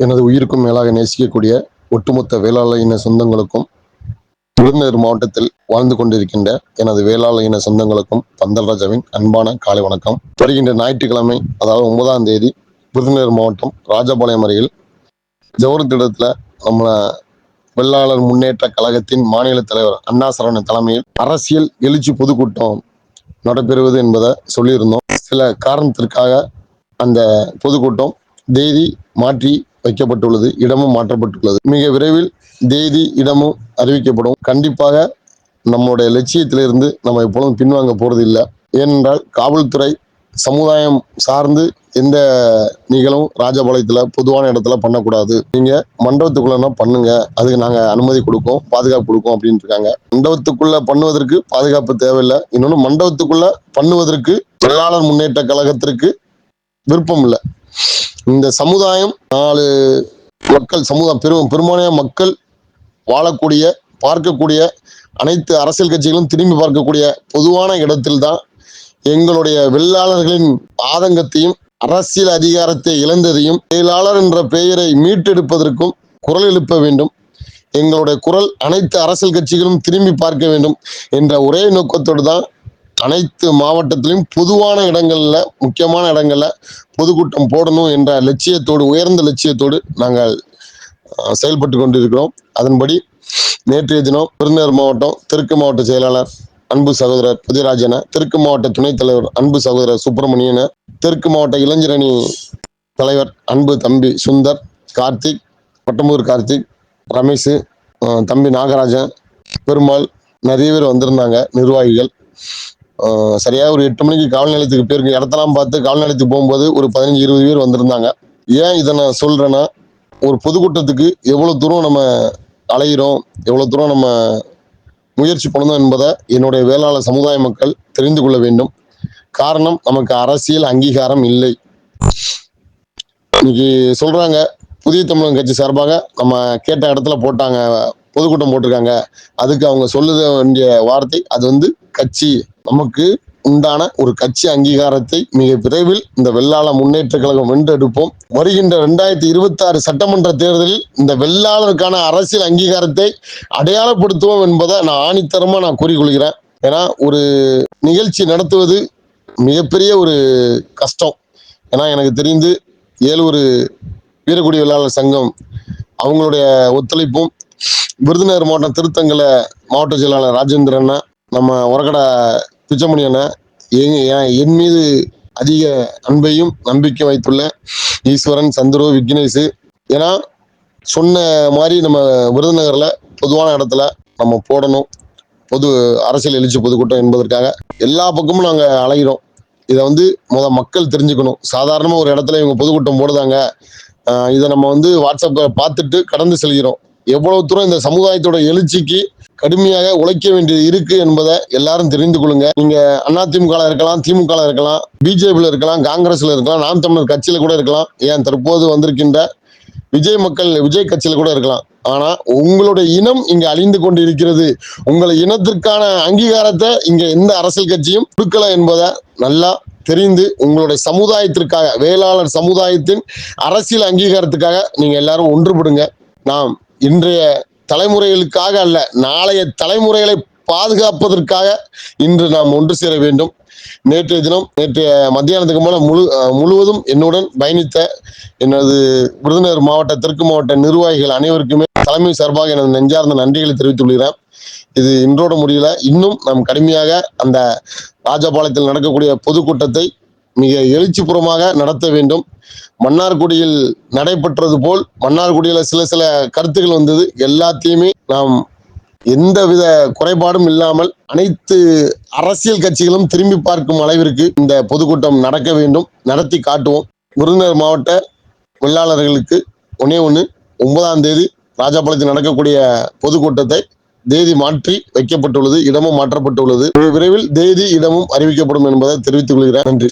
எனது உயிருக்கும் மேலாக நேசிக்கக்கூடிய ஒட்டுமொத்த வேளாள இன சொந்தங்களுக்கும் விருதுநகர் மாவட்டத்தில் வாழ்ந்து கொண்டிருக்கின்ற எனது வேளாள இன சொந்தங்களுக்கும் பந்தல் ராஜாவின் அன்பான காலை வணக்கம். வருகின்ற ஞாயிற்றுக்கிழமை அதாவது ஒன்பதாம் தேதி விருதுநகர் மாவட்டம் ராஜபாளையம் அருகில் ஜவஹர்திடத்தில் நம்ம வெள்ளாளர் முன்னேற்ற கழகத்தின் மாநில தலைவர் அண்ணா சரவணன் தலைமையில் அரசியல் எழுச்சி பொதுக்கூட்டம் நடைபெறுவது என்பதை சொல்லியிருந்தோம். சில காரணத்திற்காக அந்த பொதுக்கூட்டம் தேதி மாற்றி வைக்கப்பட்டுள்ளது இடமும் மாற்றப்பட்டுள்ளது. மிக விரைவில் தேதி இடமும் அறிவிக்கப்படும். கண்டிப்பாக நம்மளுடைய லட்சியத்திலிருந்து நம்ம எப்பொழுதும் பின்வாங்க போறது இல்லை ஏனென்றால் காவல்துறை சமுதாயம் சார்ந்து எந்த நிகழும் ராஜபாளையத்தில் பொதுவான இடத்துல பண்ணக்கூடாது. நீங்கள் மண்டபத்துக்குள்ளனா பண்ணுங்க. அதுக்கு நாங்கள் அனுமதி கொடுக்கோம் பாதுகாப்பு கொடுக்கோம் அப்படின்னு இருக்காங்க. மண்டபத்துக்குள்ள பண்ணுவதற்கு பாதுகாப்பு தேவையில்லை. இன்னொன்று மண்டபத்துக்குள்ள பண்ணுவதற்கு தொழிலாளர் முன்னேற்ற கழகத்திற்கு விருப்பம் இல்லை. இந்த சமுதாயம் நாலு மக்கள் சமுதாயம் பெரும் பெரும்பான்மையான மக்கள் வாழக்கூடிய பார்க்கக்கூடிய அனைத்து அரசியல் கட்சிகளும் திரும்பி பார்க்கக்கூடிய பொதுவான இடத்தில்தான் எங்களுடைய வெள்ளாளர்களின் ஆதங்கத்தையும் அரசியல் அதிகாரத்தை இழந்ததையும் செயலாளர் என்ற பெயரை மீட்டெடுப்பதற்கும் குரல் எழுப்ப வேண்டும். எங்களுடைய குரல் அனைத்து அரசியல் கட்சிகளும் திரும்பி பார்க்க வேண்டும் என்ற ஒரே நோக்கத்தோடு தான் அனைத்து மாவட்டத்திலும் பொதுவான இடங்களில் முக்கியமான இடங்களில் பொதுக்கூட்டம் போடணும் என்ற லட்சியத்தோடு உயர்ந்த லட்சியத்தோடு நாங்கள் செயல்பட்டு கொண்டிருக்கிறோம். அதன்படி நேற்றைய தினம் விருதுநகர் மாவட்டம் தெற்கு மாவட்ட செயலாளர் அன்பு சகோதரர் புதியராஜன தெற்கு மாவட்ட துணைத் தலைவர் அன்பு சகோதரர் சுப்பிரமணியன தெற்கு மாவட்ட இளைஞரணி தலைவர் அன்பு தம்பி சுந்தர் கார்த்திக் பட்டம்பூர் கார்த்திக் ரமேஷ் தம்பி நாகராஜன் பெருமாள் நிறைய பேர் வந்திருந்தாங்க நிர்வாகிகள். சரியாக ஒரு எட்டு மணிக்கு காவல் நிலையத்துக்கு போயிருக்கு. இடத்தெல்லாம் பார்த்து காவல் நிலையத்துக்கு போகும்போது ஒரு பதினஞ்சு இருபது பேர் வந்திருந்தாங்க. ஏன் இதை நான் சொல்கிறேன்னா ஒரு பொதுக்கூட்டத்துக்கு எவ்வளோ தூரம் நம்ம அலையிறோம் எவ்வளோ தூரம் நம்ம முயற்சி பண்ணணும் என்பதை என்னுடைய வேளாளர் சமுதாய மக்கள் தெரிந்து கொள்ள வேண்டும். காரணம் நமக்கு அரசியல் அங்கீகாரம் இல்லை. இன்னைக்கு சொல்றாங்க புதிய தமிழகம் கட்சி சார்பாக நம்ம கேட்ட இடத்துல போட்டாங்க பொதுக்கூட்டம் போட்டிருக்காங்க. அதுக்கு அவங்க சொல்லுத வேண்டிய வார்த்தை அது வந்து கட்சி. நமக்கு உண்டான ஒரு கட்சி அங்கீகாரத்தை மிக விரைவில் இந்த வெள்ளாள முன்னேற்ற கழகம் வென்றெடுப்போம். வருகின்ற ரெண்டாயிரத்தி இருபத்தி ஆறு சட்டமன்ற தேர்தலில் இந்த வெள்ளாளருக்கான அரசியல் அங்கீகாரத்தை அடையாளப்படுத்துவோம் என்பதை நான் ஆணித்தரமா நான் கூறிக்கொள்கிறேன். ஏன்னா ஒரு நிகழ்ச்சி நடத்துவது மிகப்பெரிய ஒரு கஷ்டம். ஏன்னா எனக்கு தெரிந்து ஏழு ஒரு வீரக்குடி வெள்ளாளர் சங்கம் அவங்களுடைய ஒத்துழைப்பும் விருதுநகர் மாவட்டம் திருத்தங்கலை மாவட்ட செயலாளர் ராஜேந்திரன் நம்ம உரக்கடை பிச்சமணி அண்ணா என் மீது அதிக அன்பையும் நம்பிக்கை வைத்துள்ள ஈஸ்வரன் சந்துரு விக்னேஷ் ஏன்னா சொன்ன மாதிரி நம்ம விருதுநகரில் பொதுவான இடத்துல நம்ம போடணும். பொது அரசியல் எழுச்சி பொதுக்கூட்டம் என்பதற்காக எல்லா பக்கமும் நாங்கள் அலைகிறோம் இதை வந்து முத மக்கள் தெரிஞ்சுக்கணும். சாதாரணமாக ஒரு இடத்துல இவங்க பொதுக்கூட்டம் போடுதாங்க. இதை நம்ம வந்து வாட்ஸ்அப்ல பார்த்துட்டு கடந்து செல்கிறோம். எவ்வளவு தூரம் இந்த சமுதாயத்தோட எழுச்சிக்கு கடுமையாக உழைக்க வேண்டியது இருக்கு என்பதை எல்லாரும் தெரிந்து கொள்ளுங்க. நீங்க அதிமுக இருக்கலாம் திமுக இருக்கலாம் பிஜேபியில் இருக்கலாம் காங்கிரஸ்ல இருக்கலாம் நாம் தமிழர் கட்சியில கூட இருக்கலாம். ஏன் தற்போது வந்திருக்கின்ற விஜய் மக்கள் விஜய் கட்சியில கூட இருக்கலாம். ஆனா உங்களுடைய இனம் இங்க அழிந்து கொண்டு இருக்கிறது உங்கள் இனத்திற்கான அங்கீகாரத்தை இங்க எந்த அரசியல் கட்சியும் கொடுக்கல என்பதை நல்லா தெரிந்து உங்களுடைய சமுதாயத்திற்காக வேளாளர் சமுதாயத்தின் அரசியல் அங்கீகாரத்துக்காக நீங்க எல்லாரும் ஒன்றுபடுங்க. நாம் இன்றைய தலைமுறைகளுக்காக அல்ல நாளைய தலைமுறைகளை பாதுகாப்பதற்காக இன்று நாம் ஒன்று சேர வேண்டும். நேற்றைய தினம் நேற்றைய மத்தியானத்துக்கு மேல முழு முழுவதும் என்னுடன் பயணித்த எனது விருதுநகர் மாவட்ட தெற்கு மாவட்ட நிர்வாகிகள் அனைவருக்குமே தலைமை சார்பாக எனது நெஞ்சார்ந்த நன்றிகளை தெரிவித்துக் கொள்கிறேன். இது இன்றோட முடியல. இன்னும் நாம் கடுமையாக அந்த ராஜபாளையத்தில் நடக்கக்கூடிய பொதுக்கூட்டத்தை மிக எழுச்சிபுறமாக நடத்த வேண்டும். மன்னார்குடியில் நடைபெற்றது போல் மன்னார்குடியில் சில சில கருத்துக்கள் வந்தது. எல்லாத்தையுமே நாம் எந்தவித குறைபாடும் இல்லாமல் அனைத்து அரசியல் கட்சிகளும் திரும்பி பார்க்கும் அளவிற்கு இந்த பொதுக்கூட்டம் நடக்க வேண்டும். நடத்தி காட்டுவோம். விருதுநகர் மாவட்ட வெள்ளாளர்களுக்கு ஒன்னே ஒன்று ஒன்பதாம் தேதி ராஜாபாளையத்தில் நடக்கக்கூடிய பொதுக்கூட்டத்தை தேதி மாற்றி வைக்கப்பட்டுள்ளது இடமும் மாற்றப்பட்டுள்ளது. விரைவில் தேதி இடமும் அறிவிக்கப்படும் என்பதை தெரிவித்துக் கொள்கிறேன். நன்றி.